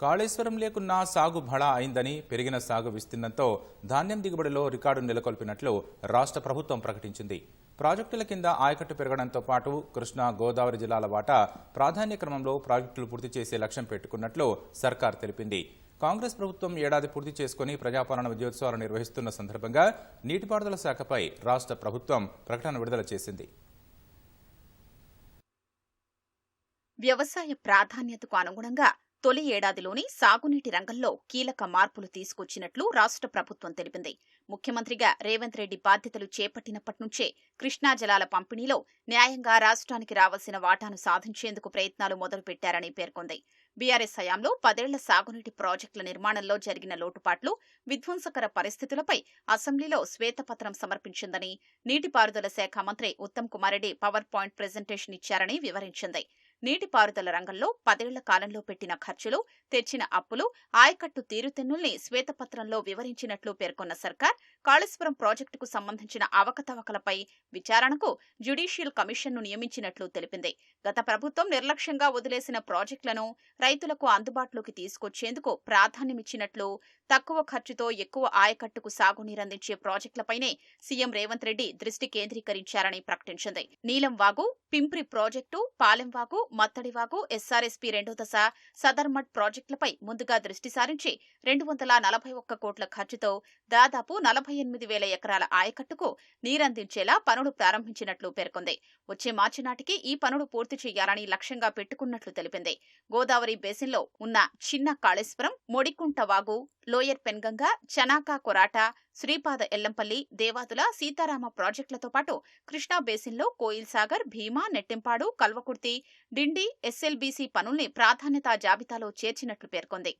కాళేశ్వరం లేకున్నా సాగు భళా అయిందని పెరిగిన సాగు విస్తీర్ణంతో ధాన్యం దిగుబడిలో రికార్డు నెలకొల్పినట్లు రాష్ట్ర ప్రభుత్వం ప్రకటించింది. ప్రాజెక్టుల కింద ఆయకట్టు పెరగడంతో పాటు కృష్ణా గోదావరి జిల్లాల వాటా ప్రాధాన్య క్రమంలో ప్రాజెక్టులు పూర్తి చేసే లక్ష్యం పెట్టుకున్నట్లు సర్కార్ తెలిపింది. కాంగ్రెస్ ప్రభుత్వం ఏడాది పూర్తి చేసుకుని ప్రజాపాలన విజయోత్సవాలు నిర్వహిస్తున్న సందర్భంగా నీటిపారుదల శాఖపై రాష్ట్ర ప్రభుత్వం ప్రకటన విడుదల చేసింది. వ్యవసాయ ప్రాధాన్యతకు అనుగుణంగా తొలి ఏడాదిలోని సాగునీటి రంగంలో కీలక మార్పులు తీసుకొచ్చినట్లు రాష్ట్ర ప్రభుత్వం తెలిపింది. ముఖ్యమంత్రిగా రేవంత్ రెడ్డి బాధ్యతలు చేపట్టినప్పటి నుంచే కృష్ణా జలాల పంపిణీలో న్యాయంగా రాష్ట్రానికి రావాల్సిన వాటాను సాధించేందుకు ప్రయత్నాలు మొదలుపెట్టారని పేర్కొంది. బీఆర్ఎస్ హయాంలో పదేళ్ళ సాగునీటి ప్రాజెక్టుల నిర్మాణంలో జరిగిన లోటుపాట్లు విధ్వంసకర పరిస్థితులపై అసెంబ్లీలో శ్వేతపత్రం సమర్పించిందని నీటిపారుదల శాఖ మంత్రి Uttam Kumar Reddy power point presentation ఇచ్చారని వివరించింది. నీటిపారుదల రంగంలో పదేళ్ళ కాలంలో పెట్టిన ఖర్చులు తెచ్చిన అప్పులు ఆయకట్టు తీరుతెన్నుల్ని శ్వేతపత్రంలో వివరించినట్లు పేర్కొన్న సర్కార్ కాళేశ్వరం ప్రాజెక్టుకు సంబంధించిన అవకతవకలపై విచారణకు జ్యుడీషియల్ కమిషన్ను నియమించినట్లు తెలిపింది. గత ప్రభుత్వం నిర్లక్ష్యంగా వదిలేసిన ప్రాజెక్టులను రైతులకు అందుబాటులోకి తీసుకొచ్చేందుకు ప్రాధాన్యమిచ్చినట్లు తక్కువ ఖర్చుతో ఎక్కువ ఆయకట్టుకు సాగునీరందించే ప్రాజెక్టులపైనే సీఎం రేవంత్ రెడ్డి దృష్టి కేంద్రీకరించారని ప్రకటించింది. నీలం వాగు పింప్రి ప్రాజెక్టు పాలెంవాగు మత్తడివాగు ఎస్ఆర్ఎస్పీ రెండో దశ సదర్మట్ ప్రాజెక్టులపై ముందుగా దృష్టి సారించి రెండు వందల నలభై ఒక్క కోట్ల ఖర్చుతో దాదాపు నలభై ఎనిమిది వేల ఎకరాల ఆయకట్టుకు నీరందించేలా పనులు ప్రారంభించినట్లు పేర్కొంది. వచ్చే మార్చి నాటికి ఈ పనులు పూర్తి చేయాలని లక్ష్యంగా పెట్టుకున్నట్లు తెలిపింది. గోదావరి బేసిన్లో ఉన్న చిన్న కాళేశ్వరం మొడికుంట వాగు లోయర్ పెన్గంగ చనాకా కొరాట శ్రీపాద ఎల్లంపల్లి దేవాదుల సీతారామ ప్రాజెక్టులతో పాటు కృష్ణా బేసిన్లో కోయిల్ సాగర్ భీమా నెట్టింపాడు కల్వకుర్తి డిండి ఎస్ఎల్బీసీ పనుల్ని ప్రాధాన్యతా జాబితాలో చేర్చినట్లు పేర్కొంది.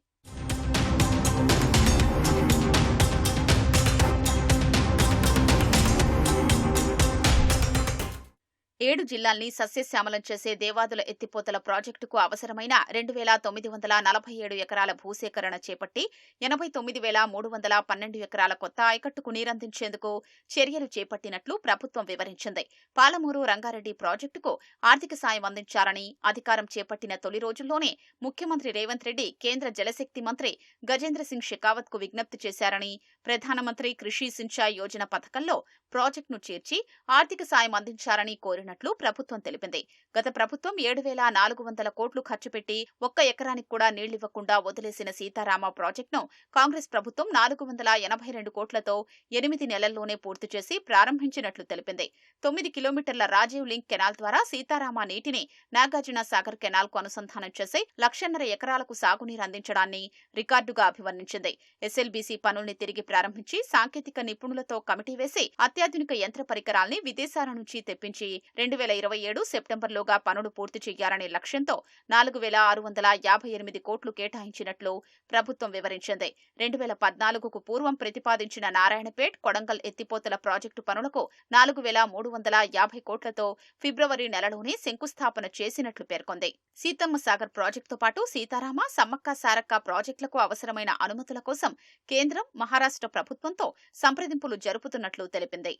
ఏడు జిల్లాల్ని సస్యశ్యామలం చేసే దేవాదుల ఎత్తిపోతల ప్రాజెక్టుకు అవసరమైన రెండు వేల తొమ్మిది వందల నలభై ఏడు ఎకరాల భూసేకరణ చేపట్టి ఎనభై తొమ్మిది వేల మూడు వందల పన్నెండు ఎకరాల కొత్త ఆయకట్టుకు నీరందించేందుకు చర్యలు చేపట్టినట్లు ప్రభుత్వం వివరించింది. పాలమూరు రంగారెడ్డి ప్రాజెక్టుకు ఆర్థిక సాయం అందించారని అధికారం చేపట్టిన తొలి రోజుల్లోనే ముఖ్యమంత్రి రేవంత్ రెడ్డి కేంద్ర జలశక్తి మంత్రి గజేంద్ర సింగ్ షెకావత్కు విజ్ఞప్తి చేశారని ప్రధానమంత్రి కృషి సించాయ్ యోజన పథకంలో ప్రాజెక్టును చేర్చి ఆర్థిక సాయం అందించారని కోరినట్లు ప్రభుత్వం తెలిపింది. గత ప్రభుత్వం ఏడు వేల నాలుగు వందల కోట్లు ఖర్చు పెట్టి ఒక్క ఎకరానికి కూడా నీళ్ళివ్వకుండా వదిలేసిన సీతారామ ప్రాజెక్టును కాంగ్రెస్ ప్రభుత్వం నాలుగు వందల ఎనభై రెండు కోట్లతో ఎనిమిది నెలల్లోనే పూర్తి చేసి ప్రారంభించినట్లు తెలిపింది. తొమ్మిది కిలోమీటర్ల రాజీవ్ లింక్ కెనాల్ ద్వారా సీతారామ నీటిని నాగార్జున సాగర్ కెనాల్కు అనుసంధానం చేసి లక్షన్నర ఎకరాలకు సాగునీరు అందించడాన్ని రికార్డుగా అభివర్ణించింది. ఎస్ఎల్బీసీ పనుల్ని తిరిగి ప్రారంభించి సాంకేతిక నిపుణులతో కమిటీ వేసి అత్యాధునిక యంత్ర పరికరాల్ని విదేశాల నుంచి తెప్పించి రెండు వేల ఇరవై ఏడు సెప్టెంబర్లోగా పనులు పూర్తి చేయాలనే లక్ష్యంతో నాలుగు వేల ఆరు వందల యాభై ఎనిమిది కోట్లు కేటాయించినట్లు ప్రభుత్వం వివరించింది. రెండు వేల పద్నాలుగుకు పూర్వం ప్రతిపాదించిన నారాయణపేట్ కొడంగల్ ఎత్తిపోతల ప్రాజెక్టు పనులకు నాలుగు వేల మూడు వందల యాభై కోట్లతో ఫిబ్రవరి నెలలోనే శంకుస్థాపన చేసినట్లు పేర్కొంది. సీతమ్మ సాగర్ ప్రాజెక్టుతో పాటు సీతారామ సమ్మక్క సారక్క ప్రాజెక్టులకు అవసరమైన అనుమతుల కోసం కేంద్రం మహారాష్ట్ర ప్రభుత్వంతో సంప్రదింపులు జరుపుతున్నట్లు తెలిపింది.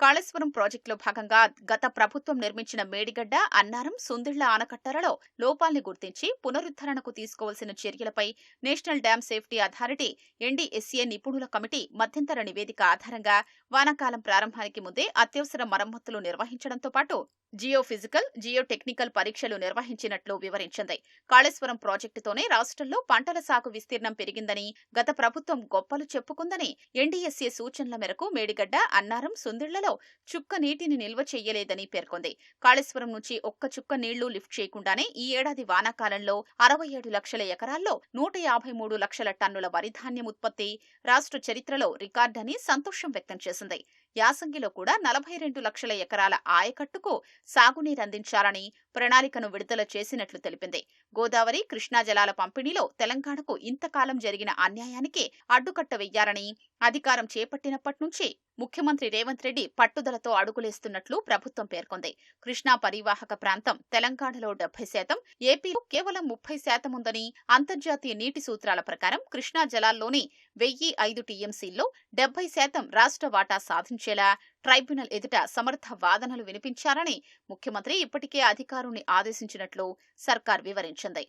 కాళేశ్వరం ప్రాజెక్టులో భాగంగా గత ప్రభుత్వం నిర్మించిన మేడిగడ్డ అన్నారం సుందిళ్ళ ఆనకట్టలలో లోపాల్ని గుర్తించి పునరుద్ధరణకు తీసుకోవాల్సిన చర్యలపై national dam safety authority NDSA నిపుణుల కమిటీ మధ్యంతర నివేదిక ఆధారంగా వానాకాలం ప్రారంభానికి ముందే అత్యవసర మరమ్మతులు నిర్వహించడంతో పాటు జియో ఫిజికల్ జియో టెక్నికల్ పరీక్షలు నిర్వహించినట్లు వివరించింది. కాళేశ్వరం ప్రాజెక్టుతోనే రాష్ట్రంలో పంటల సాగు విస్తీర్ణం పెరిగిందని గత ప్రభుత్వం గొప్పలు చెప్పుకుందని ఎన్డీఎస్ఏ సూచనల మేరకు మేడిగడ్డ అన్నారం సుందిళ్ళలో చుక్క నీటిని నిల్వ చేయలేదని పేర్కొంది. కాళేశ్వరం నుంచి ఒక్క చుక్క నీళ్ళు లిఫ్ట్ చేయకుండానే ఈ ఏడాది వానాకాలంలో అరవై ఏడు లక్షల ఎకరాల్లో నూట యాభై మూడు లక్షల టన్నుల వరిధాన్యం ఉత్పత్తి రాష్ట్ర చరిత్రలో రికార్డని సంతోషం వ్యక్తం చేసింది. యాసంగిలో కూడా నలభై రెండు లక్షల ఎకరాల ఆయకట్టుకు సాగునీరందించాలని ప్రణాళికను విడుదల చేసినట్లు తెలిపింది. గోదావరి కృష్ణా జలాల పంపిణీలో తెలంగాణకు ఇంతకాలం జరిగిన అన్యాయానికి అడ్డుకట్ట వెయ్యాలని అధికారం చేపట్టినప్పటి నుంచి ముఖ్యమంత్రి రేవంత్ రెడ్డి పట్టుదలతో అడుగులేస్తున్నట్లు ప్రభుత్వం పేర్కొంది. కృష్ణా పరివాహక ప్రాంతం తెలంగాణలో డెబ్బై శాతం ఏపీలో కేవలం ముప్పై శాతం ఉందని అంతర్జాతీయ నీటి సూత్రాల ప్రకారం కృష్ణా జలాల్లోని వెయ్యి ఐదు టీఎంసీల్లో డెబ్బై శాతం రాష్ట్ర వాటా సాధించేలా ట్రైబ్యునల్ ఎదుట సమర్థ వాదనలు వినిపించాలని ముఖ్యమంత్రి ఇప్పటికే అధికారుల్ని ఆదేశించినట్లు సర్కార్ వివరించింది.